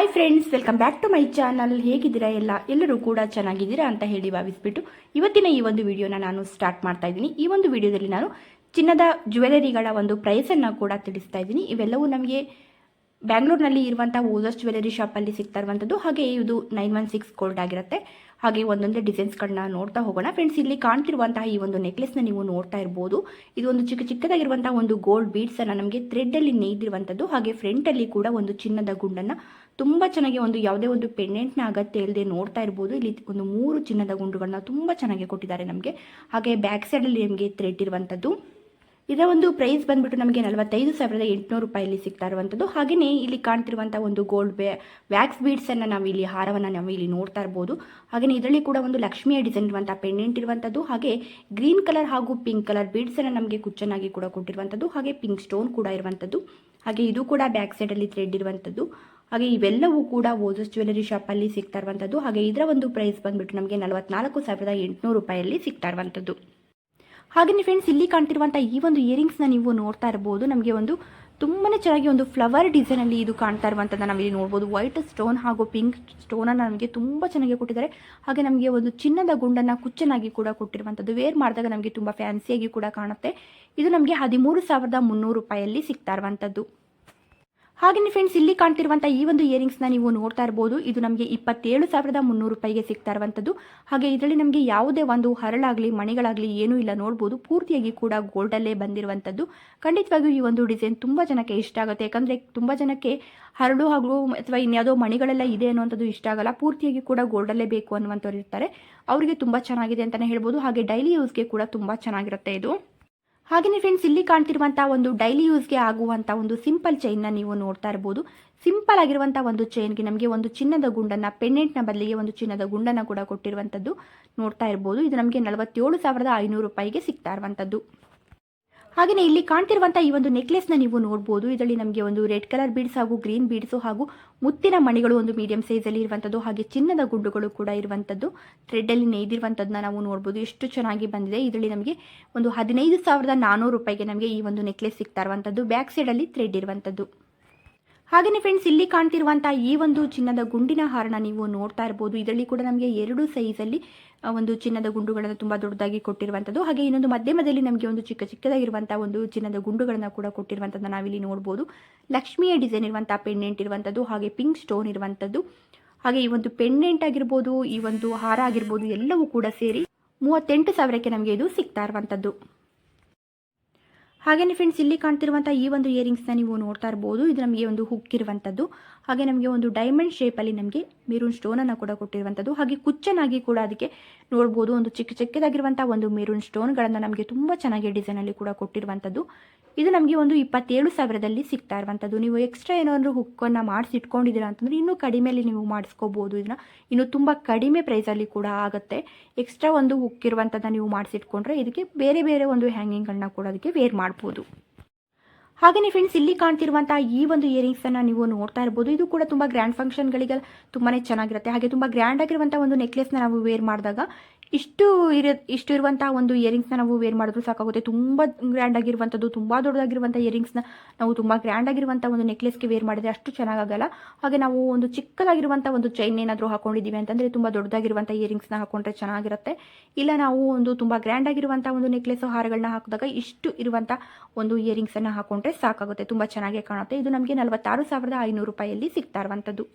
Hi friends welcome back to my channel ಹೇಗಿದ್ದೀರಾ ಎಲ್ಲ? ಎಲ್ಲರೂ ಕೂಡ ಚೆನ್ನಾಗಿದ್ದೀರಾ ಅಂತ ಹೇಳಿ ಭಾವಿಸ್ಬಿಟ್ಟು ಇವತ್ತಿನ ಈ ಒಂದು ವಿಡಿಯೋನ ನಾನು ಸ್ಟಾರ್ಟ್ ಮಾಡ್ತಾ ಇದ್ದೀನಿ. ಈ ಒಂದು ವಿಡಿಯೋದಲ್ಲಿ ನಾನು ಚಿನ್ನದ ಜ್ಯುವೆಲರಿಗಳ ಒಂದು ಪ್ರೈಸನ್ನು ಕೂಡ ತಿಳಿಸ್ತಾ ಇದ್ದೀನಿ. ಇವೆಲ್ಲವೂ ನಮಗೆ ಬ್ಯಾಂಗ್ಳೂರ್ನಲ್ಲಿ ಇರುವಂಥ ಓದಸ್ ಜ್ಯುವೆಲರಿ ಶಾಪಲ್ಲಿ ಸಿಗ್ತಾ ಇರುವಂಥದ್ದು, ಹಾಗೆ ಇದು ನೈನ್ ಒನ್ ಸಿಕ್ಸ್ ಗೋಲ್ಡ್ ಆಗಿರುತ್ತೆ. ಹಾಗೆ ಒಂದೊಂದೇ ಡಿಸೈನ್ಸ್ಗಳನ್ನ ನೋಡ್ತಾ ಹೋಗೋಣ. ಫ್ರೆಂಡ್ಸ್, ಇಲ್ಲಿ ಕಾಣ್ತಿರುವಂತಹ ಈ ಒಂದು ನೆಕ್ಲೆಸ್ನ ನೀವು ನೋಡ್ತಾ ಇರ್ಬೋದು. ಇದು ಒಂದು ಚಿಕ್ಕ ಚಿಕ್ಕದಾಗಿರುವಂತಹ ಒಂದು ಗೋಲ್ಡ್ ಬೀಡ್ಸನ್ನು ನಮಗೆ ಥ್ರೆಡ್ಡಲ್ಲಿ ನೇಯ್ದಿರುವಂಥದ್ದು. ಹಾಗೆ ಫ್ರಂಟಲ್ಲಿ ಕೂಡ ಒಂದು ಚಿನ್ನದ ಗುಂಡನ್ನು ತುಂಬ ಚೆನ್ನಾಗಿ ಒಂದು ಯಾವುದೇ ಒಂದು ಪೆಂಡೆಂಟ್ನ ಅಗತ್ಯ ಇಲ್ಲದೆ ನೋಡ್ತಾ ಇರ್ಬೋದು. ಇಲ್ಲಿ ಒಂದು ಮೂರು ಚಿನ್ನದ ಗುಂಡುಗಳನ್ನ ತುಂಬ ಚೆನ್ನಾಗಿ ಕೊಟ್ಟಿದ್ದಾರೆ ನಮಗೆ. ಹಾಗೆ ಬ್ಯಾಕ್ ಸೈಡಲ್ಲಿ ನಿಮಗೆ ಥ್ರೆಡ್ ಇರುವಂಥದ್ದು. ಇದರ ಒಂದು ಪ್ರೈಸ್ ಬಂದ್ಬಿಟ್ಟು ನಮಗೆ ನಲವತ್ತೈದು ಸಾವಿರದ ಎಂಟುನೂರು ರೂಪಾಯಲ್ಲಿ ಸಿಗ್ತಾ ಇರುವಂಥದ್ದು. ಹಾಗೆಯೇ ಇಲ್ಲಿ ಕಾಣ್ತಿರುವಂಥ ಒಂದು ಗೋಲ್ಡ್ ಬೇ ವ್ಯಾಕ್ಸ್ ಬೀಡ್ಸನ್ನು ನಾವು ಇಲ್ಲಿ ಹಾರವನ್ನು ನಾವು ಇಲ್ಲಿ ನೋಡ್ತಾ ಇರ್ಬೋದು. ಹಾಗೆಯೇ ಇದರಲ್ಲಿ ಕೂಡ ಒಂದು ಲಕ್ಷ್ಮಿಯ ಡಿಸೈನ್ ಇರುವಂಥ ಪೆಂಡೆಂಟ್ ಇರುವಂಥದ್ದು. ಹಾಗೆ ಗ್ರೀನ್ ಕಲರ್ ಹಾಗೂ ಪಿಂಕ್ ಕಲರ್ ಬೀಡ್ಸನ್ನು ನಮಗೆ ಕುಚ್ಚನಾಗಿ ಕೂಡ ಕೊಟ್ಟಿರುವಂಥದ್ದು. ಹಾಗೆ ಪಿಂಕ್ ಸ್ಟೋನ್ ಕೂಡ ಇರುವಂಥದ್ದು. ಹಾಗೆ ಇದು ಕೂಡ ಬ್ಯಾಕ್ ಸೈಡಲ್ಲಿ ಥ್ರೆಡ್ ಇರುವಂಥದ್ದು. ಹಾಗೆ ಇವೆಲ್ಲವೂ ಕೂಡ ಓಜಸ್ ಜ್ಯುವೆಲರಿ ಶಾಪಲ್ಲಿ ಸಿಗ್ತಾ ಇರುವಂಥದ್ದು. ಹಾಗೆ ಇದರ ಒಂದು ಪ್ರೈಸ್ ಬಂದ್ಬಿಟ್ಟು ನಮಗೆ ನಲವತ್ನಾಲ್ಕು ಸಾವಿರದ ಎಂಟುನೂರು ರೂಪಾಯಲ್ಲಿ ಸಿಗ್ತಾ ಇರುವಂಥದ್ದು. ಹಾಗೆಯೇ ಫ್ರೆಂಡ್ಸ್ ಇಲ್ಲಿ ಕಾಣ್ತಿರುವಂತಹ ಈ ಒಂದು ಇಯರಿಂಗ್ಸ್ನ ನೀವು ನೋಡ್ತಾ ಇರಬಹುದು ನಮಗೆ ಒಂದು ತುಂಬಾ ಚೆನ್ನಾಗಿ ಒಂದು ಫ್ಲವರ್ ಡಿಸೈನ್ ಅಲ್ಲಿ ಇದು ಕಾಣ್ತಾ ಇರುವಂಥದ್ದು ನಾವಿಲ್ಲಿ ನೋಡಬಹುದು ವೈಟ್ ಸ್ಟೋನ್ ಹಾಗೂ ಪಿಂಕ್ ಸ್ಟೋನ್ ಅನ್ನ ನಮಗೆ ತುಂಬಾ ಚೆನ್ನಾಗಿ ಕೊಟ್ಟಿದ್ದಾರೆ. ಹಾಗೆ ನಮಗೆ ಒಂದು ಚಿನ್ನದ ಗುಂಡನ್ನ ಕುಚ್ಚನಾಗಿ ಕೂಡ ಕೊಟ್ಟಿರುವಂತದ್ದು. ವೇರ್ ಮಾಡಿದಾಗ ನಮಗೆ ತುಂಬಾ ಫ್ಯಾನ್ಸಿಯಾಗಿ ಕೂಡ ಕಾಣುತ್ತೆ. ಇದು ನಮಗೆ ಹದಿಮೂರು ಸಾವಿರದ ಮುನ್ನೂರು ರೂಪಾಯಲ್ಲಿ ಸಿಗ್ತಾ ಇರುವಂಥದ್ದು ಹಾಗೆಯೇ ಫ್ರೆಂಡ್ಸ್ ಇಲ್ಲಿ ಕಾಣ್ತಿರುವಂಥ ಈ ಒಂದು ಇಯರಿಂಗ್ಸ್ನ ನೀವು ನೋಡ್ತಾ ಇರ್ಬೋದು. ಇದು ನಮಗೆ ಇಪ್ಪತ್ತೇಳು ಸಾವಿರದ ಮುನ್ನೂರು ರೂಪಾಯಿಗೆ ಸಿಗ್ತಾ ಇರುವಂಥದ್ದು ಹಾಗೆ ಇದರಲ್ಲಿ ನಮಗೆ ಯಾವುದೇ ಒಂದು ಹರಳಾಗಲಿ, ಮಣಿಗಳಾಗಲಿ ಏನೂ ಇಲ್ಲ ನೋಡ್ಬೋದು. ಪೂರ್ತಿಯಾಗಿ ಕೂಡ ಗೋಲ್ಡಲ್ಲೇ ಬಂದಿರುವಂಥದ್ದು ಖಂಡಿತವಾಗಿಯೂ ಈ ಒಂದು ಡಿಸೈನ್ ತುಂಬ ಜನಕ್ಕೆ ಇಷ್ಟ ಆಗುತ್ತೆ. ಯಾಕಂದರೆ ತುಂಬ ಜನಕ್ಕೆ ಹರಳು ಹಾಗೂ ಅಥವಾ ಇನ್ಯಾವುದೋ ಮಣಿಗಳೆಲ್ಲ ಇದೆ ಅನ್ನುವಂಥದ್ದು ಇಷ್ಟ ಆಗಲ್ಲ. ಪೂರ್ತಿಯಾಗಿ ಕೂಡ ಗೋಲ್ಡಲ್ಲೇ ಬೇಕು ಅನ್ನುವಂಥವ್ರು ಇರ್ತಾರೆ. ಅವರಿಗೆ ತುಂಬ ಚೆನ್ನಾಗಿದೆ ಅಂತಲೇ ಹೇಳ್ಬೋದು. ಹಾಗೆ ಡೈಲಿ ಯೂಸ್ಗೆ ಕೂಡ ತುಂಬ ಚೆನ್ನಾಗಿರುತ್ತೆ ಇದು. ಹಾಗೆಯೇ ಫ್ರೆಂಡ್ಸ್ ಇಲ್ಲಿ ಕಾಣ್ತಿರುವಂಥ ಒಂದು ಡೈಲಿ ಯೂಸ್ಗೆ ಆಗುವಂಥ ಒಂದು ಸಿಂಪಲ್ ಚೈನ್ನ ನೀವು ನೋಡ್ತಾ ಇರ್ಬೋದು. ಸಿಂಪಲ್ ಆಗಿರುವಂಥ ಒಂದು ಚೈನ್ಗೆ ನಮಗೆ ಒಂದು ಚಿನ್ನದ ಗುಂಡನ್ನು ನ ಬದಲಿಗೆ ಒಂದು ಚಿನ್ನದ ಗುಂಡನ್ನು ಕೂಡ ಕೊಟ್ಟಿರುವಂಥದ್ದು ನೋಡ್ತಾ ಇರ್ಬೋದು. ಇದು ನಮಗೆ ನಲವತ್ತೇಳು ಸಾವಿರದ ಐನೂರು ರೂಪಾಯಿಗೆ ಸಿಗ್ತಾ ಇರುವಂಥದ್ದು. ಹಾಗೆಯೇ ಇಲ್ಲಿ ಕಾಣ್ತಿರುವಂತಹ ಈ ಒಂದು ನೆಕ್ಲೆಸ್ನ ನೀವು ನೋಡಬಹುದು ಇದರಲ್ಲಿ ನಮಗೆ ಒಂದು ರೆಡ್ ಕಲರ್ ಬೀಡ್ಸ್ ಹಾಗೂ ಗ್ರೀನ್ ಬೀಡ್ಸು ಹಾಗೂ ಮುತ್ತಿನ ಮಣಿಗಳು ಒಂದು ಮೀಡಿಯಂ ಸೈಜ್ ಅಲ್ಲಿ ಇರುವಂಥದ್ದು ಹಾಗೆ ಚಿನ್ನದ ಗುಂಡುಗಳು ಕೂಡ ಇರುವಂಥದ್ದು ಥ್ರೆಡ್ಡಲ್ಲಿ ನೇಯ್ದಿರುವಂಥದ್ದನ್ನ ನಾವು ನೋಡಬಹುದು ಎಷ್ಟು ಚೆನ್ನಾಗಿ ಬಂದಿದೆ. ಇದರಲ್ಲಿ ನಮಗೆ ಒಂದು ಹದಿನೈದು ಸಾವಿರದ ನಾನ್ನೂರು ರೂಪಾಯಿಗೆ ನಮಗೆ ಈ ಒಂದು ನೆಕ್ಲೆಸ್ ಸಿಗ್ತಾ ಇರುವಂಥದ್ದು ಬ್ಯಾಕ್ ಸೈಡಲ್ಲಿ ಥ್ರೆಡ್ ಇರುವಂಥದ್ದು ಹಾಗೆಯೇ ಫ್ರೆಂಡ್ಸ್ ಇಲ್ಲಿ ಕಾಣ್ತಿರುವಂತಹ ಈ ಒಂದು ಚಿನ್ನದ ಗುಂಡಿನ ಹಾರನ ನೀವು ನೋಡ್ತಾ ಇರ್ಬೋದು. ಇದರಲ್ಲಿ ಕೂಡ ನಮಗೆ ಎರಡು ಸೈಜ್ ಅಲ್ಲಿ ಒಂದು ಚಿನ್ನದ ಗುಂಡುಗಳನ್ನು ತುಂಬಾ ದೊಡ್ಡದಾಗಿ ಕೊಟ್ಟಿರುವಂತದ್ದು. ಹಾಗೆ ಇನ್ನೊಂದು ಮಧ್ಯಮದಲ್ಲಿ ನಮಗೆ ಒಂದು ಚಿಕ್ಕ ಚಿಕ್ಕದಾಗಿರುವಂತಹ ಒಂದು ಚಿನ್ನದ ಗುಂಡುಗಳನ್ನು ಕೂಡ ಕೊಟ್ಟಿರುವಂತದ್ದು ನಾವಿಲ್ಲಿ ನೋಡಬಹುದು ಲಕ್ಷ್ಮಿಯ ಡಿಸೈನ್ ಇರುವಂತಹ ಪೆಂಡೆಂಟ್ ಇರುವಂಥದ್ದು ಹಾಗೆ ಪಿಂಕ್ ಸ್ಟೋನ್ ಇರುವಂತದ್ದು. ಹಾಗೆ ಈ ಒಂದು ಪೆಂಡೆಂಟ್ ಆಗಿರ್ಬೋದು, ಈ ಒಂದು ಹಾರ ಆಗಿರ್ಬೋದು, ಎಲ್ಲವೂ ಕೂಡ ಸೇರಿ ಮೂವತ್ತೆಂಟು ಸಾವಿರಕ್ಕೆ ನಮಗೆ ಇದು ಸಿಗ್ತಾ ಇರುವಂಥದ್ದು ಹಾಗೆಯೇ ಫ್ರೆಂಡ್ಸ್ ಇಲ್ಲಿ ಕಾಣ್ತಿರುವಂಥ ಈ ಒಂದು ಇಯರಿಂಗ್ಸ್ನ ನೀವು ನೋಡ್ತಾ ಇರ್ಬೋದು. ಇದು ನಮಗೆ ಒಂದು ಹುಕ್ ಇರುವಂಥದ್ದು ಹಾಗೆ ನಮಗೆ ಒಂದು ಡೈಮಂಡ್ ಶೇಪಲ್ಲಿ ನಮಗೆ ಮೆರೂನ್ ಸ್ಟೋನನ್ನು ಕೂಡ ಕೊಟ್ಟಿರುವಂಥದ್ದು ಹಾಗೆ ಕುಚ್ಚನಾಗಿ ಕೂಡ ಅದಕ್ಕೆ ನೋಡ್ಬೋದು, ಒಂದು ಚಿಕ್ಕ ಚಿಕ್ಕದಾಗಿರುವಂಥ ಒಂದು ಮೆರೂನ್ ಸ್ಟೋನ್ಗಳನ್ನು ನಮಗೆ ತುಂಬ ಚೆನ್ನಾಗಿ ಡಿಸೈನಲ್ಲಿ ಕೂಡ ಕೊಟ್ಟಿರುವಂಥದ್ದು ಇದು ನಮಗೆ ಒಂದು ಇಪ್ಪತ್ತೇಳು ಸಾವಿರದಲ್ಲಿ ಸಿಗ್ತಾ ಇರುವಂಥದ್ದು ನೀವು ಎಕ್ಸ್ಟ್ರಾ ಏನಾದರೂ ಹುಕ್ಕನ್ನು ಮಾಡಿಸಿ ಇಟ್ಕೊಂಡಿದ್ದೀರಾ ಅಂತಂದರೆ ಇನ್ನೂ ಕಡಿಮೆಯಲ್ಲಿ ನೀವು ಮಾಡಿಸ್ಕೋಬೋದು ಇದನ್ನ. ಇನ್ನು ತುಂಬ ಕಡಿಮೆ ಪ್ರೈಸಲ್ಲಿ ಕೂಡ ಆಗುತ್ತೆ. ಎಕ್ಸ್ಟ್ರಾ ಒಂದು ಹುಕ್ ಇರುವಂಥದ್ದನ್ನ ನೀವು ಮಾಡಿಸಿಟ್ಕೊಂಡ್ರೆ ಇದಕ್ಕೆ ಬೇರೆ ಬೇರೆ ಒಂದು ಹ್ಯಾಂಗಿಂಗ್ಗಳನ್ನ ಕೂಡ ಅದಕ್ಕೆ ವೇರ್ ಮಾಡ್ಬೋದು. ಹಾಗೆಯೇ ಫ್ರೆಂಡ್ಸ್ ಇಲ್ಲಿ ಕಾಣ್ತಿರುವಂತಹ ಈ ಒಂದು ಇಯರಿಂಗ್ಸ್ ಅನ್ನ ನೀವು ನೋಡ್ತಾ ಇರಬಹುದು ಇದು ಕೂಡ ತುಂಬಾ ಗ್ರ್ಯಾಂಡ್ ಫಂಕ್ಷನ್ಗಳಿಗೆ ತುಂಬಾನೇ ಚೆನ್ನಾಗಿರುತ್ತೆ. ಹಾಗೆ ತುಂಬಾ ಗ್ರ್ಯಾಂಡ್ ಆಗಿರುವಂತಹ ಒಂದು ನೆಕ್ಲೆಸ್ನ ನಾವು ವೇರ್ ಮಾಡಿದಾಗ ಇಷ್ಟು ಇರ ಇಷ್ಟು ಇರುವಂಥ ಒಂದು ಇಯರಿಂಗ್ಸ್ನ ನಾವು ವೇರ್ ಮಾಡಿದ್ರು ಸಾಕಾಗುತ್ತೆ. ತುಂಬ ಗ್ರ್ಯಾಂಡ್ ಆಗಿರುವಂಥದ್ದು, ತುಂಬ ದೊಡ್ಡದಾಗಿರುವಂಥ ಇಯರಿಂಗ್ಸ್ನ ನಾವು ತುಂಬ ಗ್ರ್ಯಾಂಡ್ ಆಗಿರುವಂಥ ಒಂದು ನೆಕ್ಲೆಸ್ಗೆ ವೇರ್ ಮಾಡಿದ್ರೆ ಅಷ್ಟು ಚೆನ್ನಾಗಾಗಲ್ಲ ಹಾಗೆ ನಾವು ಒಂದು ಚಿಕ್ಕದಾಗಿರುವಂಥ ಒಂದು ಚೈನ್ ಏನಾದರೂ ಹಾಕೊಂಡಿದ್ದೀವಿ ಅಂತಂದರೆ ತುಂಬ ದೊಡ್ಡದಾಗಿರುವಂಥ ಇಯರಿಂಗ್ಸ್ನ ಹಾಕೊಂಡ್ರೆ ಚೆನ್ನಾಗಿರುತ್ತೆ. ಇಲ್ಲ ನಾವು ಒಂದು ತುಂಬ ಗ್ರ್ಯಾಂಡ್ ಆಗಿರುವಂಥ ಒಂದು ನೆಕ್ಲೆಸ್ ಹಾರಗಳನ್ನ ಹಾಕಿದಾಗ ಇಷ್ಟು ಇರುವಂಥ ಒಂದು ಇಯರಿಂಗ್ಸನ್ನು ಹಾಕೊಂಡ್ರೆ ಸಾಕಾಗುತ್ತೆ. ತುಂಬ ಚೆನ್ನಾಗಿ ಕಾಣುತ್ತೆ. ಇದು ನಮಗೆ ನಲವತ್ತಾರು ಸಾವಿರದ ಐನೂರು ರೂಪಾಯಿಯಲ್ಲಿ ಸಿಗ್ತಾ ಇರುವಂಥದ್ದು.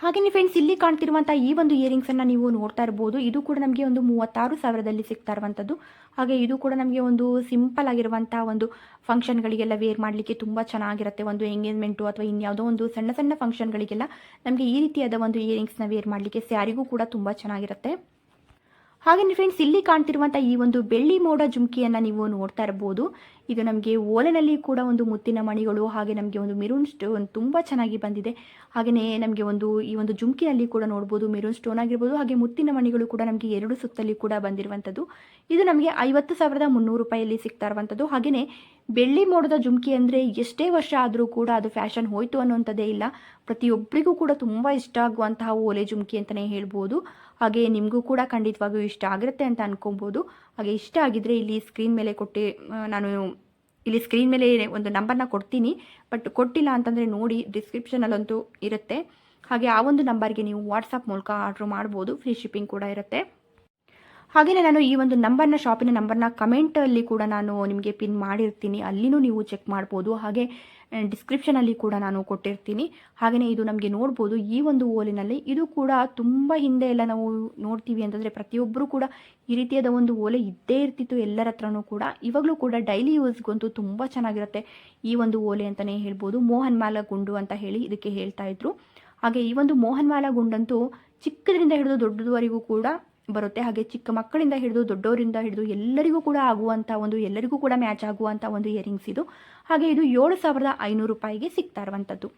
ಹಾಗೆಯೇ ಫ್ರೆಂಡ್ಸ್ ಇಲ್ಲಿ ಕಾಣ್ತಿರುವಂಥ ಈ ಒಂದು ಇಯರಿಂಗ್ಸನ್ನು ನೀವು ನೋಡ್ತಾ ಇರ್ಬೋದು. ಇದು ಕೂಡ ನಮಗೆ ಒಂದು ಮೂವತ್ತಾರು ಸಾವಿರದಲ್ಲಿ ಸಿಗ್ತಾ ಇರುವಂಥದ್ದು ಹಾಗೆ ಇದು ಕೂಡ ನಮಗೆ ಒಂದು ಸಿಂಪಲ್ ಆಗಿರುವಂಥ ಒಂದು ಫಂಕ್ಷನ್ಗಳಿಗೆಲ್ಲ ವೇರ್ ಮಾಡಲಿಕ್ಕೆ ತುಂಬ ಚೆನ್ನಾಗಿರುತ್ತೆ. ಒಂದು ಎಂಗೇಜ್ಮೆಂಟು ಅಥವಾ ಇನ್ಯಾವುದೋ ಒಂದು ಸಣ್ಣ ಸಣ್ಣ ಫಂಕ್ಷನ್ಗಳಿಗೆಲ್ಲ ನಮಗೆ ಈ ರೀತಿಯಾದ ಒಂದು ಇಯರಿಂಗ್ಸ್ನ ವೇರ್ ಮಾಡಲಿಕ್ಕೆ ಸ್ಯಾರಿಗೂ ಕೂಡ ತುಂಬ ಚೆನ್ನಾಗಿರುತ್ತೆ. ಹಾಗೆಯೇ ಫ್ರೆಂಡ್ಸ್ ಇಲ್ಲಿ ಕಾಣ್ತಿರುವಂಥ ಈ ಒಂದು ಬೆಳ್ಳಿ ಮೋಡ ಜುಮ್ಕಿಯನ್ನು ನೀವು ನೋಡ್ತಾ ಇರಬಹುದು ಇದು ನಮಗೆ ಓಲೆನಲ್ಲಿ ಕೂಡ ಒಂದು ಮುತ್ತಿನ ಮಣಿಗಳು, ಹಾಗೆ ನಮಗೆ ಒಂದು ಮೆರೂನ್ ಸ್ಟೋನ್ ತುಂಬ ಚೆನ್ನಾಗಿ ಬಂದಿದೆ. ಹಾಗೆಯೇ ನಮಗೆ ಒಂದು, ಈ ಒಂದು ಜುಮ್ಕಿಯಲ್ಲಿ ಕೂಡ ನೋಡ್ಬೋದು ಮೆರೂನ್ ಸ್ಟೋನ್ ಆಗಿರ್ಬೋದು, ಹಾಗೆ ಮುತ್ತಿನ ಮಣಿಗಳು ಕೂಡ ನಮಗೆ ಎರಡು ಸುತ್ತಲ್ಲಿ ಕೂಡ ಬಂದಿರುವಂಥದ್ದು. ಇದು ನಮಗೆ ಐವತ್ತು ಸಾವಿರದ ಮುನ್ನೂರು ರೂಪಾಯಿಯಲ್ಲಿ ಸಿಗ್ತಾ ಇರುವಂಥದ್ದು. ಹಾಗೆಯೇ ಬೆಳ್ಳಿ ಮೋಡದ ಜುಮ್ಕಿ ಅಂದರೆ ಎಷ್ಟೇ ವರ್ಷ ಆದರೂ ಕೂಡ ಅದು ಫ್ಯಾಷನ್ ಹೋಯಿತು ಅನ್ನುವಂಥದ್ದೇ ಇಲ್ಲ. ಪ್ರತಿಯೊಬ್ಬರಿಗೂ ಕೂಡ ತುಂಬ ಇಷ್ಟ ಆಗುವಂತಹ ಓಲೆ ಜುಮ್ಕಿ ಅಂತಲೇ ಹೇಳ್ಬೋದು. ಹಾಗೆ ನಿಮಗೂ ಕೂಡ ಖಂಡಿತವಾಗಿಯೂ ಇಷ್ಟ ಆಗಿರುತ್ತೆ ಅಂತ ಅನ್ಕೊಬೋದು. ಹಾಗೆ ಇಷ್ಟ ಆಗಿದ್ರೆ ಇಲ್ಲಿ ಸ್ಕ್ರೀನ್ ಮೇಲೆ ಕೊಟ್ಟು ನಾನು ಇಲ್ಲಿ ಸ್ಕ್ರೀನ್ ಮೇಲೆ ಒಂದು ನಂಬರ್ನ ಕೊಡ್ತೀನಿ. ಬಟ್ ಕೊಟ್ಟಿಲ್ಲ ಅಂತಂದರೆ ನೋಡಿ ಡಿಸ್ಕ್ರಿಪ್ಷನಲ್ಲಂತೂ ಇರುತ್ತೆ. ಹಾಗೆ ಆ ಒಂದು ನಂಬರ್ಗೆ ನೀವು ವಾಟ್ಸಪ್ ಮೂಲಕ ಆರ್ಡ್ರ್ ಮಾಡ್ಬೋದು. ಫ್ರೀ ಶಿಪ್ಪಿಂಗ್ ಕೂಡ ಇರುತ್ತೆ. ಹಾಗೆಯೇ ನಾನು ಈ ಒಂದು ನಂಬರ್ನ ಶಾಪಿನ ನಂಬರ್ನ ಕಮೆಂಟಲ್ಲಿ ಕೂಡ ನಾನು ನಿಮಗೆ ಪಿನ್ ಮಾಡಿರ್ತೀನಿ. ಅಲ್ಲಿನೂ ನೀವು ಚೆಕ್ ಮಾಡ್ಬೋದು. ಹಾಗೆ ಡಿಸ್ಕ್ರಿಪ್ಷನಲ್ಲಿ ಕೂಡ ನಾನು ಕೊಟ್ಟಿರ್ತೀನಿ. ಹಾಗೆಯೇ ಇದು ನಮಗೆ ನೋಡ್ಬೋದು. ಈ ಒಂದು ಓಲಿನಲ್ಲಿ ಇದು ಕೂಡ ತುಂಬ ಹಿಂದೆ ಎಲ್ಲ ನಾವು ನೋಡ್ತೀವಿ ಅಂತಂದರೆ ಪ್ರತಿಯೊಬ್ಬರು ಕೂಡ ಈ ರೀತಿಯಾದ ಒಂದು ಓಲೆ ಇದ್ದೇ ಇರ್ತಿತ್ತು ಎಲ್ಲರ ಹತ್ರನೂ ಕೂಡ. ಇವಾಗಲೂ ಕೂಡ ಡೈಲಿ ಯೂಸ್ಗಂತೂ ತುಂಬ ಚೆನ್ನಾಗಿರುತ್ತೆ ಈ ಒಂದು ಓಲೆ ಅಂತಲೇ ಹೇಳ್ಬೋದು. ಮೋಹನ್ ಮಾಲ ಗುಂಡು ಅಂತ ಹೇಳಿ ಇದಕ್ಕೆ ಹೇಳ್ತಾ ಇದ್ರು. ಹಾಗೆ ಈ ಒಂದು ಮೋಹನ್ ಮಾಲ ಗುಂಡಂತೂ ಚಿಕ್ಕದ್ರಿಂದ ಹಿಡಿದು ದೊಡ್ಡದವರೆಗೂ ಕೂಡ ಬರುತ್ತೆ. ಹಾಗೆ ಚಿಕ್ಕ ಮಕ್ಕಳಿಂದ ಹಿಡಿದು ದೊಡ್ಡವರಿಂದ ಹಿಡಿದು ಎಲ್ಲರಿಗೂ ಕೂಡ ಆಗುವಂಥ ಒಂದು, ಎಲ್ಲರಿಗೂ ಕೂಡ ಮ್ಯಾಚ್ ಆಗುವಂಥ ಒಂದು ಇಯರಿಂಗ್ಸ್ ಇದು. ಹಾಗೆ ಇದು ಏಳು ಸಾವಿರದ ಐನೂರು ರೂಪಾಯಿಗೆ ಸಿಗ್ತಾ ಇರುವಂಥದ್ದು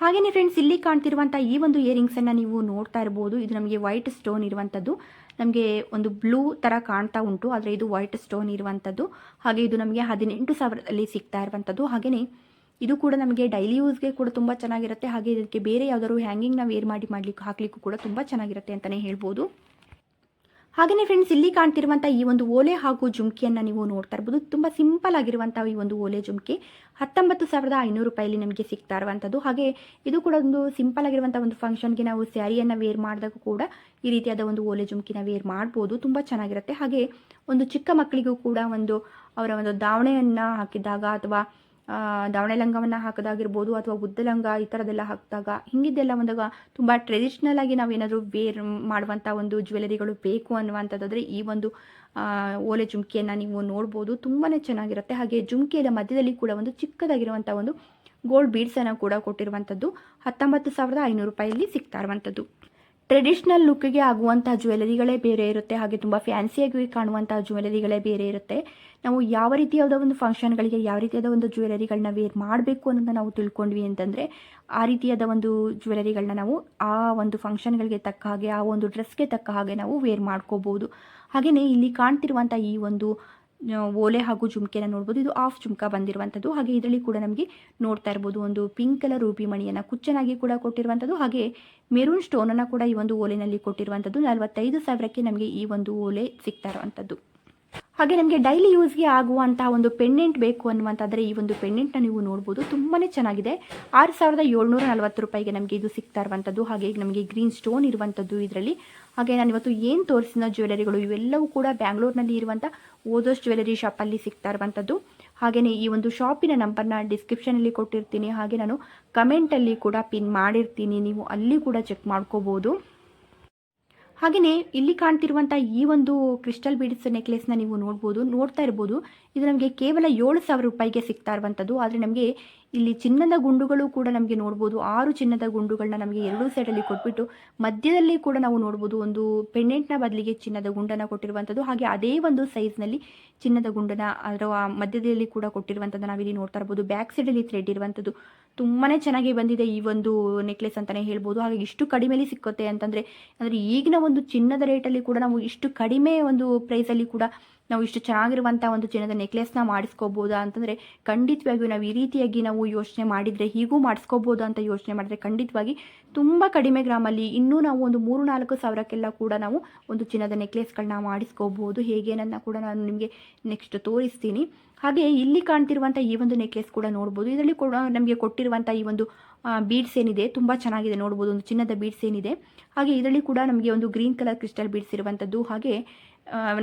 ಹಾಗೆಯೇ ಫ್ರೆಂಡ್ಸ್ ಇಲ್ಲಿ ಕಾಣ್ತಿರುವಂಥ ಈ ಒಂದು ಇಯರಿಂಗ್ಸನ್ನು ನೀವು ನೋಡ್ತಾ ಇರ್ಬೋದು. ಇದು ನಮಗೆ ವೈಟ್ ಸ್ಟೋನ್ ಇರುವಂಥದ್ದು ನಮಗೆ ಒಂದು ಬ್ಲೂ ಥರ ಕಾಣ್ತಾ ಉಂಟು, ಆದರೆ ಇದು ವೈಟ್ ಸ್ಟೋನ್ ಇರುವಂಥದ್ದು ಹಾಗೆ ಇದು ನಮಗೆ ಹದಿನೆಂಟು ಸಾವಿರದಲ್ಲಿ ಸಿಗ್ತಾ ಇರುವಂಥದ್ದು ಹಾಗೆಯೇ ಇದು ಕೂಡ ನಮಗೆ ಡೈಲಿ ಯೂಸ್ಗೆ ಕೂಡ ತುಂಬ ಚೆನ್ನಾಗಿರುತ್ತೆ. ಹಾಗೆ ಇದಕ್ಕೆ ಬೇರೆ ಯಾವುದಾದ್ರು ನಾವು ವೇರ್ ಮಾಡಿ ಮಾಡಲಿಕ್ಕೆ ಹಾಕಲಿಕ್ಕೂ ಕೂಡ ತುಂಬ ಚೆನ್ನಾಗಿರುತ್ತೆ ಅಂತಲೇ ಹೇಳ್ಬೋದು. ಹಾಗೆಯೇ ಫ್ರೆಂಡ್ಸ್ ಇಲ್ಲಿ ಕಾಣ್ತಿರುವಂಥ ಈ ಒಂದು ಓಲೆ ಹಾಗೂ ಜುಮ್ಕಿಯನ್ನು ನೀವು ನೋಡ್ತಾ ಇರ್ಬೋದು. ತುಂಬ ಸಿಂಪಲ್ ಆಗಿರುವಂಥ ಈ ಒಂದು ಓಲೆ ಜುಮ್ಕಿ. ಹತ್ತೊಂಬತ್ತು ಸಾವಿರದ ಐನೂರು ರೂಪಾಯಲ್ಲಿ ನಮಗೆ ಸಿಗ್ತಾ ಇರುವಂಥದ್ದು ಹಾಗೆ ಇದು ಕೂಡ ಒಂದು ಸಿಂಪಲ್ ಆಗಿರುವಂಥ ಒಂದು ಫಂಕ್ಷನ್ಗೆ ನಾವು ಸ್ಯಾರಿಯನ್ನು ವೇರ್ ಮಾಡಿದಾಗ ಕೂಡ ಈ ರೀತಿಯಾದ ಒಂದು ಓಲೆ ಜುಮ್ಕಿನ ವೇರ್ ಮಾಡ್ಬೋದು. ತುಂಬ ಚೆನ್ನಾಗಿರುತ್ತೆ. ಹಾಗೆ ಒಂದು ಚಿಕ್ಕ ಮಕ್ಕಳಿಗೂ ಕೂಡ ಒಂದು ಅವರ ಒಂದು ದಾವಣೆಯನ್ನು ಹಾಕಿದಾಗ ಅಥವಾ ದಾವಣೆ ಲಂಗವನ್ನು ಹಾಕೋದಾಗಿರ್ಬೋದು ಅಥವಾ ಉದ್ದ ಲಂಗ ಈ ಥರದ್ದೆಲ್ಲ ಹಾಕಿದಾಗ ಹಿಂಗಿದ್ದೆಲ್ಲ ಒಂದಾಗ ತುಂಬ ಟ್ರೆಡಿಷ್ನಲ್ ಆಗಿ ನಾವೇನಾದರೂ ವೇರ್ ಮಾಡುವಂಥ ಒಂದು ಜ್ಯುವೆಲರಿಗಳು ಬೇಕು ಅನ್ನುವಂಥದ್ದಾದರೆ ಈ ಒಂದು ಓಲೆ ಜುಮ್ಕಿಯನ್ನು ನೀವು ನೋಡ್ಬೋದು. ತುಂಬಾ ಚೆನ್ನಾಗಿರುತ್ತೆ. ಹಾಗೆ ಜುಮ್ಕಿಯ ಮಧ್ಯದಲ್ಲಿ ಕೂಡ ಒಂದು ಚಿಕ್ಕದಾಗಿರುವಂಥ ಒಂದು ಗೋಲ್ಡ್ ಬೀಡ್ಸನ್ನು ಕೂಡ ಕೊಟ್ಟಿರುವಂಥದ್ದು ಹತ್ತೊಂಬತ್ತು ಸಾವಿರದ ಐನೂರು ರೂಪಾಯಲ್ಲಿ ಸಿಗ್ತಾ ಇರುವಂಥದ್ದು. ಟ್ರೆಡಿಷ್ನಲ್ ಲುಕ್ಗೆ ಆಗುವಂಥ ಜ್ಯುವೆಲರಿಗಳೇ ಬೇರೆ ಇರುತ್ತೆ. ಹಾಗೆ ತುಂಬ ಫ್ಯಾನ್ಸಿಯಾಗಿ ಕಾಣುವಂಥ ಜ್ಯುವೆಲರಿಗಳೇ ಬೇರೆ ಇರುತ್ತೆ. ನಾವು ಯಾವ ರೀತಿಯಾದ ಒಂದು ಫಂಕ್ಷನ್ಗಳಿಗೆ ಯಾವ ರೀತಿಯಾದ ಒಂದು ಜ್ಯುವೆಲರಿಗಳನ್ನ ವೇರ್ ಮಾಡಬೇಕು ಅನ್ನೋದನ್ನ ನಾವು ತಿಳ್ಕೊಂಡ್ವಿ ಅಂತಂದರೆ, ಆ ರೀತಿಯಾದ ಒಂದು ಜ್ಯುವೆಲರಿಗಳನ್ನ ನಾವು ಆ ಒಂದು ಫಂಕ್ಷನ್ಗಳಿಗೆ ತಕ್ಕ ಹಾಗೆ, ಆ ಒಂದು ಡ್ರೆಸ್ಗೆ ತಕ್ಕ ಹಾಗೆ ನಾವು ವೇರ್ ಮಾಡ್ಕೋಬೋದು. ಹಾಗೆಯೇ ಇಲ್ಲಿ ಕಾಣ್ತಿರುವಂಥ ಈ ಒಂದು ಓಲೆ ಹಾಗೂ ಜುಮ್ಕೆನ ನೋಡ್ಬೋದು. ಇದು ಆಫ್ ಜುಮ್ಕ ಬಂದಿರುವಂಥದ್ದು ಹಾಗೆ ಇದರಲ್ಲಿ ಕೂಡ ನಮಗೆ ನೋಡ್ತಾ ಇರ್ಬೋದು ಒಂದು ಪಿಂಕ್ ಕಲರ್ ರೂಪಿ ಮಣಿಯನ್ನು ಕುಚ್ಚನಾಗಿ ಕೂಡ ಕೊಟ್ಟಿರುವಂಥದ್ದು ಹಾಗೆ ಮೆರೂನ್ ಸ್ಟೋನನ್ನು ಕೂಡ ಈ ಒಂದು ಓಲೆನಲ್ಲಿ ಕೊಟ್ಟಿರುವಂಥದ್ದು ನಲವತ್ತೈದು ಸಾವಿರಕ್ಕೆ ನಮಗೆ ಈ ಒಂದು ಓಲೆ ಸಿಗ್ತಾ ಇರುವಂಥದ್ದು ಹಾಗೆ ನಮಗೆ ಡೈಲಿ ಯೂಸ್ಗೆ ಆಗುವಂತಹ ಒಂದು ಪೆಂಡೆಂಟ್ ಬೇಕು ಅನ್ನುವಂಥದ್ರೆ ಈ ಒಂದು ಪೆಂಡೆಂಟ್ನ ನೀವು ನೋಡ್ಬೋದು. ತುಂಬಾ ಚೆನ್ನಾಗಿದೆ. ಆರು ಸಾವಿರದ ಏಳ್ನೂರ ನಲವತ್ತು ರೂಪಾಯಿಗೆ ನಮಗೆ ಇದು ಸಿಗ್ತಾ ಇರುವಂಥದ್ದು ಹಾಗೆ ನಮಗೆ ಗ್ರೀನ್ ಸ್ಟೋನ್ ಇರುವಂಥದ್ದು ಇದರಲ್ಲಿ. ಹಾಗೆ ನಾನು ಇವತ್ತು ಏನು ತೋರಿಸಿದ ಜ್ಯುವೆಲರಿಗಳು, ಇವೆಲ್ಲವೂ ಕೂಡ ಬ್ಯಾಂಗ್ಳೂರ್ನಲ್ಲಿ ಇರುವಂಥ ಓದೋಸ್ ಜ್ಯುವೆಲರಿ ಶಾಪಲ್ಲಿ ಸಿಗ್ತಾ ಇರುವಂಥದ್ದು ಹಾಗೆಯೇ ಈ ಒಂದು ಶಾಪಿನ ನಂಬರ್ನ ಡಿಸ್ಕ್ರಿಪ್ಷನಲ್ಲಿ ಕೊಟ್ಟಿರ್ತೀನಿ. ಹಾಗೆ ನಾನು ಕಮೆಂಟಲ್ಲಿ ಕೂಡ ಪಿನ್ ಮಾಡಿರ್ತೀನಿ. ನೀವು ಅಲ್ಲಿ ಕೂಡ ಚೆಕ್ ಮಾಡ್ಕೋಬೋದು. ಹಾಗೆಯೇ ಇಲ್ಲಿ ಕಾಣ್ತಿರುವಂಥ ಈ ಒಂದು ಕ್ರಿಸ್ಟಲ್ ಬೀಡ್ಸ್ ನೆಕ್ಲೆಸ್ನ ನೀವು ನೋಡ್ಬೋದು, ನೋಡ್ತಾ ಇರ್ಬೋದು. ಇದು ನಮಗೆ ಕೇವಲ ಏಳು ಸಾವಿರ ರೂಪಾಯಿಗೆ ಸಿಗ್ತಾ ಇರುವಂಥದ್ದು. ಆದರೆ ನಮಗೆ ಇಲ್ಲಿ ಚಿನ್ನದ ಗುಂಡುಗಳು ಕೂಡ ನಮಗೆ ನೋಡ್ಬೋದು. ಆರು ಚಿನ್ನದ ಗುಂಡುಗಳನ್ನ ನಮಗೆ ಎರಡೂ ಸೈಡಲ್ಲಿ ಕೊಟ್ಬಿಟ್ಟು ಮಧ್ಯದಲ್ಲಿ ಕೂಡ ನಾವು ನೋಡ್ಬೋದು ಒಂದು ಪೆಂಡೆಂಟ್ನ ಬದಲಿಗೆ ಚಿನ್ನದ ಗುಂಡನ್ನು ಕೊಟ್ಟಿರುವಂಥದ್ದು. ಹಾಗೆ ಅದೇ ಒಂದು ಸೈಜ್ನಲ್ಲಿ ಚಿನ್ನದ ಗುಂಡನ ಅದರ ಮಧ್ಯದಲ್ಲಿ ಕೂಡ ಕೊಟ್ಟಿರುವಂಥದ್ದು ನಾವಿಲ್ಲಿ ನೋಡ್ತಾ ಇರ್ಬೋದು. ಬ್ಯಾಕ್ ಸೈಡಲ್ಲಿ ಥ್ರೆಡ್ ಇರುವಂಥದ್ದು. ತುಂಬಾ ಚೆನ್ನಾಗಿ ಬಂದಿದೆ ಈ ಒಂದು ನೆಕ್ಲೆಸ್ ಅಂತಲೇ ಹೇಳ್ಬೋದು. ಹಾಗೆ ಇಷ್ಟು ಕಡಿಮೆಲಿ ಸಿಕ್ಕುತ್ತೆ ಅಂತಂದರೆ, ಅಂದರೆ ಈಗಿನ ಒಂದು ಚಿನ್ನದ ರೇಟಲ್ಲಿ ಕೂಡ ನಾವು ಇಷ್ಟು ಕಡಿಮೆ ಒಂದು ಪ್ರೈಸಲ್ಲಿ ಕೂಡ ನಾವು ಇಷ್ಟು ಚೆನ್ನಾಗಿರುವಂಥ ಒಂದು ಚಿನ್ನದ ನೆಕ್ಲೆಸ್ನ ಮಾಡಿಸ್ಕೋಬೋದಾ ಅಂತಂದರೆ ಖಂಡಿತವಾಗಿಯೂ ನಾವು ಈ ರೀತಿಯಾಗಿ ನಾವು ಯೋಚನೆ ಮಾಡಿದರೆ ಹೀಗೂ ಮಾಡಿಸ್ಕೋಬೋದು ಅಂತ ಯೋಚನೆ ಮಾಡಿದ್ರೆ ಖಂಡಿತವಾಗಿ ತುಂಬ ಕಡಿಮೆ ಗ್ರಾಮಲ್ಲಿ ಇನ್ನೂ ನಾವು ಒಂದು ಮೂರು ನಾಲ್ಕು ಸಾವಿರಕ್ಕೆಲ್ಲ ಕೂಡ ನಾವು ಒಂದು ಚಿನ್ನದ ನೆಕ್ಲೆಸ್ಗಳನ್ನ ಮಾಡಿಸ್ಕೋಬೋದು. ಹೇಗೆ ನನ್ನ ಕೂಡ ನಾನು ನಿಮಗೆ ನೆಕ್ಸ್ಟ್ ತೋರಿಸ್ತೀನಿ. ಹಾಗೆ ಇಲ್ಲಿ ಕಾಣ್ತಿರುವಂಥ ಈ ಒಂದು ನೆಕ್ಲೆಸ್ ಕೂಡ ನೋಡ್ಬೋದು. ಇದರಲ್ಲಿ ಕೂಡ ನಮಗೆ ಕೊಟ್ಟಿರುವಂಥ ಈ ಒಂದು ಬೀಡ್ಸ್ ಏನಿದೆ, ತುಂಬ ಚೆನ್ನಾಗಿದೆ ನೋಡ್ಬೋದು. ಒಂದು ಚಿನ್ನದ ಬೀಡ್ಸ್ ಏನಿದೆ. ಹಾಗೆ ಇದರಲ್ಲಿ ಕೂಡ ನಮಗೆ ಒಂದು ಗ್ರೀನ್ ಕಲರ್ ಕ್ರಿಸ್ಟಲ್ ಬೀಡ್ಸ್ ಇರುವಂಥದ್ದು ಹಾಗೆ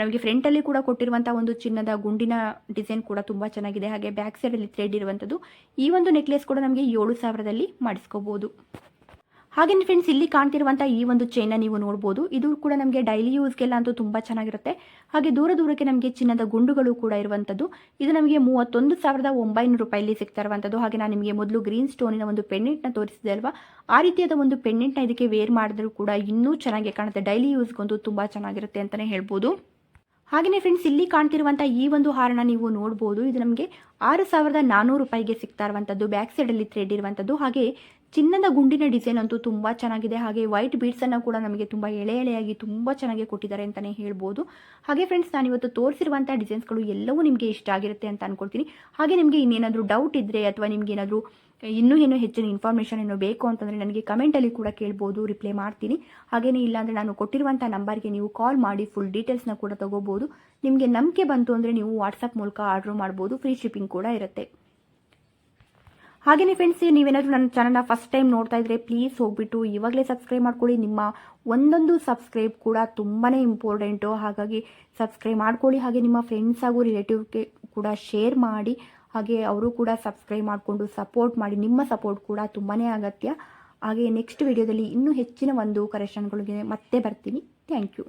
ನಮಗೆ ಫ್ರಂಟಲ್ಲಿ ಕೂಡ ಕೊಟ್ಟಿರುವಂಥ ಒಂದು ಚಿನ್ನದ ಗುಂಡಿನ ಡಿಸೈನ್ ಕೂಡ ತುಂಬ ಚೆನ್ನಾಗಿದೆ. ಹಾಗೆ ಬ್ಯಾಕ್ ಸೈಡಲ್ಲಿ ಥ್ರೆಡ್ ಇರುವಂಥದ್ದು ಈ ಒಂದು ನೆಕ್ಲೆಸ್ ಕೂಡ ನಮಗೆ ಏಳು ಸಾವಿರದಲ್ಲಿ ಮಾಡಿಸ್ಕೋಬೋದು. ಹಾಗೆಯೇ ಫ್ರೆಂಡ್ಸ್ ಇಲ್ಲಿ ಕಾಣ್ತಿರುವಂಥ ಈ ಒಂದು ಚೈನ್ನ ನೀವು ನೋಡ್ಬೋದು. ಇದು ಕೂಡ ನಮಗೆ ಡೈಲಿ ಯೂಸ್ಗೆಲ್ಲ ಅಂತೂ ತುಂಬ ಚೆನ್ನಾಗಿರುತ್ತೆ. ಹಾಗೆ ದೂರ ದೂರಕ್ಕೆ ನಮಗೆ ಚಿನ್ನದ ಗುಂಡುಗಳು ಕೂಡ ಇರುವಂಥದ್ದು ಇದು ನಮಗೆ ಮೂವತ್ತೊಂದು ಸಾವಿರದ ಒಂಬೈನೂರು ರೂಪಾಯಲ್ಲಿ ಸಿಗ್ತಾ ಇರುವಂಥದ್ದು ಹಾಗೆ ನಾನು ನಿಮಗೆ ಮೊದಲು ಗ್ರೀನ್ ಸ್ಟೋನಿನ ಒಂದು ಪೆಂಡೆಂಟ್ನ ತೋರಿಸಿದೆ ಅಲ್ವಾ? ಆ ರೀತಿಯಾದ ಒಂದು ಪೆಂಡೆಂಟ್ನ ಇದಕ್ಕೆ ವೇರ್ ಮಾಡಿದ್ರೂ ಕೂಡ ಇನ್ನೂ ಚೆನ್ನಾಗಿ ಕಾಣುತ್ತೆ. ಡೈಲಿ ಯೂಸ್ಗಂತೂ ತುಂಬ ಚೆನ್ನಾಗಿರುತ್ತೆ ಅಂತಲೇ ಹೇಳ್ಬೋದು. ಹಾಗೆಯೇ ಫ್ರೆಂಡ್ಸ್ ಇಲ್ಲಿ ಕಾಣ್ತಿರುವಂಥ ಈ ಒಂದು ಹಾರನ ನೀವು ನೋಡ್ಬೋದು. ಇದು ನಮಗೆ ಆರು ಸಾವಿರದ ನಾನ್ನೂರು ರೂಪಾಯಿಗೆ ಸಿಗ್ತಾ ಇರುವಂಥದ್ದು ಬ್ಯಾಕ್ ಸೈಡಲ್ಲಿ ಥ್ರೆಡ್ ಇರುವಂಥದ್ದು ಹಾಗೆ ಚಿನ್ನದ ಗುಂಡಿನ ಡಿಸೈನ್ ಅಂತೂ ತುಂಬ ಚೆನ್ನಾಗಿದೆ. ಹಾಗೆ ವೈಟ್ ಬೀಡ್ಸನ್ನು ಕೂಡ ನಮಗೆ ತುಂಬ ಎಳೆ ಎಳೆಯಾಗಿ ತುಂಬ ಚೆನ್ನಾಗಿ ಕೊಟ್ಟಿದ್ದಾರೆ ಅಂತಲೇ ಹೇಳ್ಬೋದು. ಹಾಗೆ ಫ್ರೆಂಡ್ಸ್ ನಾನು ಇವತ್ತು ತೋರಿಸಿರುವಂಥ ಡಿಸೈನ್ಸ್ಗಳು ಎಲ್ಲವೂ ನಿಮಗೆ ಇಷ್ಟ ಆಗಿರುತ್ತೆ ಅಂತ ಅನ್ಕೊಳ್ತೀನಿ. ಹಾಗೆ ನಿಮಗೆ ಇನ್ನೇನಾದರೂ ಡೌಟ್ ಇದ್ದರೆ ಅಥವಾ ನಿಮ್ಗೆ ಏನಾದರೂ ಇನ್ನೂ ಏನೋ ಹೆಚ್ಚಿನ ಇನ್ಫಾರ್ಮೇಷನ್ ಏನೋ ಬೇಕು ಅಂತಂದರೆ ನನಗೆ ಕಮೆಂಟಲ್ಲಿ ಕೂಡ ಕೇಳ್ಬೋದು ರಿಪ್ಲೈ ಮಾಡ್ತೀನಿ. ಹಾಗೆಯೇ ಇಲ್ಲಾಂದರೆ ನಾನು ಕೊಟ್ಟಿರುವಂಥ ನಂಬರ್ಗೆ ನೀವು ಕಾಲ್ ಮಾಡಿ ಫುಲ್ ಡೀಟೇಲ್ಸ್ನ ಕೂಡ ತೊಗೋಬೋದು. ನಿಮಗೆ ನಂಬಿಕೆ ಬಂತು ಅಂದರೆ ನೀವು ವಾಟ್ಸಪ್ ಮೂಲಕ ಆರ್ಡ್ರ್ ಮಾಡ್ಬೋದು. ಫ್ರೀ ಶಿಪ್ಪಿಂಗ್ ಕೂಡ ಇರುತ್ತೆ. ಹಾಗೆಯೇ ಫ್ರೆಂಡ್ಸ್ ನೀವೇನಾದರೂ ನನ್ನ ಚಾನಲ್ನ ಫಸ್ಟ್ ಟೈಮ್ ನೋಡ್ತಾ ಇದ್ರೆ ಪ್ಲೀಸ್ ಹೋಗ್ಬಿಟ್ಟು ಇವಾಗಲೇ ಸಬ್ಸ್ಕ್ರೈಬ್ ಮಾಡ್ಕೊಳ್ಳಿ. ನಿಮ್ಮ ಒಂದೊಂದು ಸಬ್ಸ್ಕ್ರೈಬ್ ಕೂಡ ತುಂಬಾ ಇಂಪಾರ್ಟೆಂಟು ಹಾಗಾಗಿ ಸಬ್ಸ್ಕ್ರೈಬ್ ಮಾಡ್ಕೊಳ್ಳಿ. ಹಾಗೆ ನಿಮ್ಮ ಫ್ರೆಂಡ್ಸ್ ಹಾಗೂ ರಿಲೇಟಿವ್ಗೆ ಕೂಡ ಶೇರ್ ಮಾಡಿ. ಹಾಗೆ ಅವರು ಕೂಡ ಸಬ್ಸ್ಕ್ರೈಬ್ ಮಾಡಿಕೊಂಡು ಸಪೋರ್ಟ್ ಮಾಡಿ. ನಿಮ್ಮ ಸಪೋರ್ಟ್ ಕೂಡ ತುಂಬಾ ಅಗತ್ಯ. ಹಾಗೆ ನೆಕ್ಸ್ಟ್ ವಿಡಿಯೋದಲ್ಲಿ ಇನ್ನೂ ಹೆಚ್ಚಿನ ಒಂದು ಕರೆಕ್ಷನ್ಗಳಿಗೆ ಮತ್ತೆ ಬರ್ತೀನಿ. Thank you